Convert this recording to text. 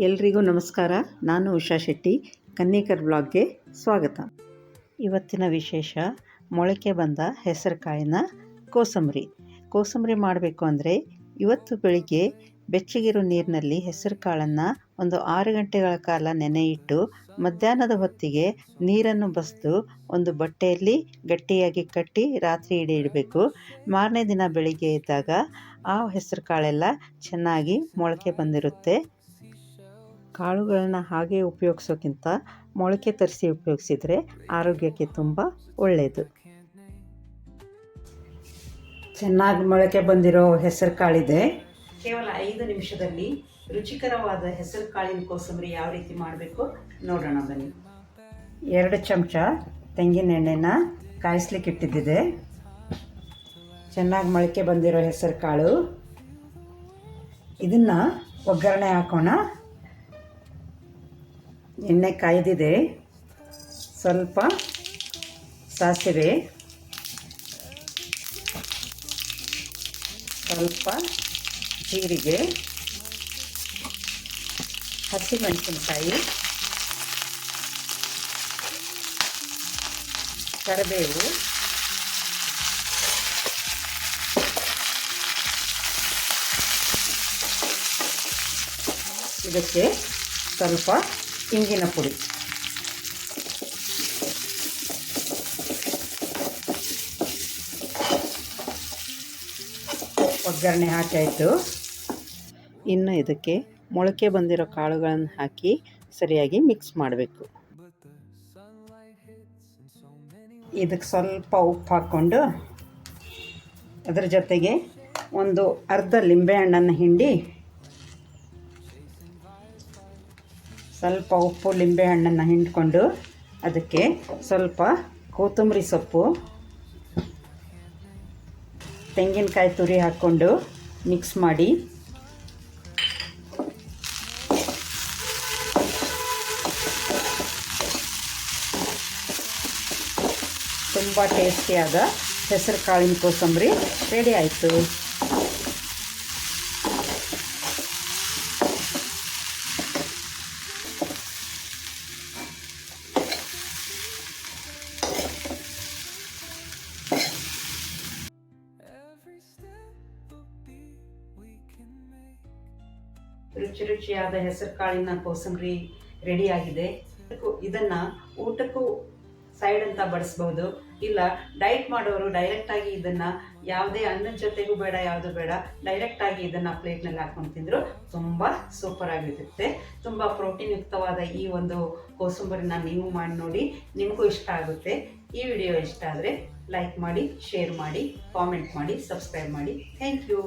ಎಲ್ರಿಗೂ ನಮಸ್ಕಾರ. ನಾನು ಉಷಾ ಶೆಟ್ಟಿ. ಕನ್ನಿಕರ್ ಬ್ಲಾಗ್ಗೆ ಸ್ವಾಗತ. ಇವತ್ತಿನ ವಿಶೇಷ, ಮೊಳಕೆ ಬಂದ ಹೆಸರುಕಾಯಿನ ಕೋಸಂಬರಿ. ಕೋಸಂಬರಿ ಮಾಡಬೇಕು ಅಂದರೆ ಇವತ್ತು ಬೆಳಿಗ್ಗೆ ಬೆಚ್ಚಗಿರೋ ನೀರಿನಲ್ಲಿ ಹೆಸರು ಕಾಳನ್ನು ಒಂದು ಆರು ಗಂಟೆಗಳ ಕಾಲ ನೆನೆ ಇಟ್ಟು ಮಧ್ಯಾಹ್ನದ ಹೊತ್ತಿಗೆ ನೀರನ್ನು ಬಸಿದು ಒಂದು ಬಟ್ಟೆಯಲ್ಲಿ ಗಟ್ಟಿಯಾಗಿ ಕಟ್ಟಿ ರಾತ್ರಿ ಇಡೀ ಇಡಬೇಕು ಮಾರನೇ ದಿನ ಬೆಳಿಗ್ಗೆ ಇದ್ದಾಗ ಆ ಹೆಸರು ಕಾಳೆಲ್ಲ ಚೆನ್ನಾಗಿ ಮೊಳಕೆ ಬಂದಿರುತ್ತೆ. ಕಾಳುಗಳನ್ನು ಹಾಗೆ ಉಪಯೋಗಿಸೋಕ್ಕಿಂತ ಮೊಳಕೆ ತರಿಸಿ ಉಪಯೋಗಿಸಿದ್ರೆ ಆರೋಗ್ಯಕ್ಕೆ ತುಂಬ ಒಳ್ಳೆಯದು ಚೆನ್ನಾಗಿ ಮೊಳಕೆ ಬಂದಿರೋ ಹೆಸರು ಕಾಳಿದೆ. ಕೇವಲ ಐದು ನಿಮಿಷದಲ್ಲಿ ರುಚಿಕರವಾದ ಹೆಸರು ಕಾಳಿನ ಕೋಸಂಬರಿ ಯಾವ ರೀತಿ ಮಾಡಬೇಕು ನೋಡೋಣ ಬನ್ನಿ. ಎರಡು ಚಮಚ ತೆಂಗಿನ ಎಣ್ಣೆನ ಕಾಯಿಸ್ಲಿಕ್ಕೆ ಇಟ್ಟಿದ್ದಿದೆ. ಚೆನ್ನಾಗಿ ಮೊಳಕೆ ಬಂದಿರೋ ಹೆಸರು ಕಾಳು. ಇದನ್ನು ಒಗ್ಗರಣೆ ಹಾಕೋಣ. ಎಣ್ಣೆ ಕಾಯ್ದಿದೆ. ಸ್ವಲ್ಪ ಸಾಸಿವೆ. ಸ್ವಲ್ಪ ಜೀರಿಗೆ. ಹಸಿಮೆಣಸಿನ್ಕಾಯಿ. ಕರಿಬೇವು. ಇದಕ್ಕೆ ಸ್ವಲ್ಪ ಇಂಗಿನ ಪುಡಿ. ಒಗ್ಗರಣೆ ಹಾಕಾಯಿತು ಇನ್ನು ಇದಕ್ಕೆ ಮೊಳಕೆ ಬಂದಿರೋ ಕಾಳುಗಳನ್ನು ಹಾಕಿ ಸರಿಯಾಗಿ ಮಿಕ್ಸ್ ಮಾಡಬೇಕು. ಇದಕ್ಕೆ ಸ್ವಲ್ಪ ಉಪ್ಪು ಹಾಕ್ಕೊಂಡು ಅದರ ಜೊತೆಗೆ ಒಂದು ಅರ್ಧ ಲಿಂಬೆಹಣ್ಣನ್ನು ಹಿಂಡಿ ಸ್ವಲ್ಪ ಉಪ್ಪು ಲಿಂಬೆಹಣ್ಣನ್ನು ಹಿಂಡ್ಕೊಂಡು ಅದಕ್ಕೆ ಸ್ವಲ್ಪ ಕೊತ್ತಂಬರಿ ಸೊಪ್ಪು, ತೆಂಗಿನಕಾಯಿ ತುರಿ ಹಾಕ್ಕೊಂಡು ಮಿಕ್ಸ್ ಮಾಡಿ. ತುಂಬ ಟೇಸ್ಟಿಯಾದ ಹೆಸರು ಕಾಳಿನ ಕೋಸಂಬರಿ ರೆಡಿ ಆಯಿತು. ರುಚಿ ರುಚಿಯಾದ ಹೆಸರು ಕಾಳಿನ ಕೋಸಂಬರಿ ರೆಡಿಯಾಗಿದೆ. ಇದನ್ನು ಊಟಕ್ಕೂ ಸೈಡ್ ಅಂತ ಬಡಿಸ್ಬೋದು ಇಲ್ಲ ಡೈಟ್ ಮಾಡೋರು ಡೈರೆಕ್ಟಾಗಿ ಇದನ್ನು ಯಾವುದೇ ಅನ್ನದ ಜೊತೆಗೂ ಬೇಡ, ಯಾವುದು ಬೇಡ ಡೈರೆಕ್ಟಾಗಿ ಇದನ್ನು ಪ್ಲೇಟ್ನಲ್ಲಿ ಹಾಕೊಂಡು ತಿಂದರು ತುಂಬ ಸೂಪರ್ ಆಗಿರುತ್ತೆ. ತುಂಬ ಪ್ರೋಟೀನ್ ಯುಕ್ತವಾದ ಈ ಒಂದು ಕೋಸಂಬರಿನ ನೀವು ಮಾಡಿ ನೋಡಿ ನಿಮಗೂ ಇಷ್ಟ ಆಗುತ್ತೆ. ಈ ವಿಡಿಯೋ ಇಷ್ಟ ಆದರೆ ಲೈಕ್ ಮಾಡಿ ಶೇರ್ ಮಾಡಿ ಕಾಮೆಂಟ್ ಮಾಡಿ ಸಬ್ಸ್ಕ್ರೈಬ್ ಮಾಡಿ. Thank you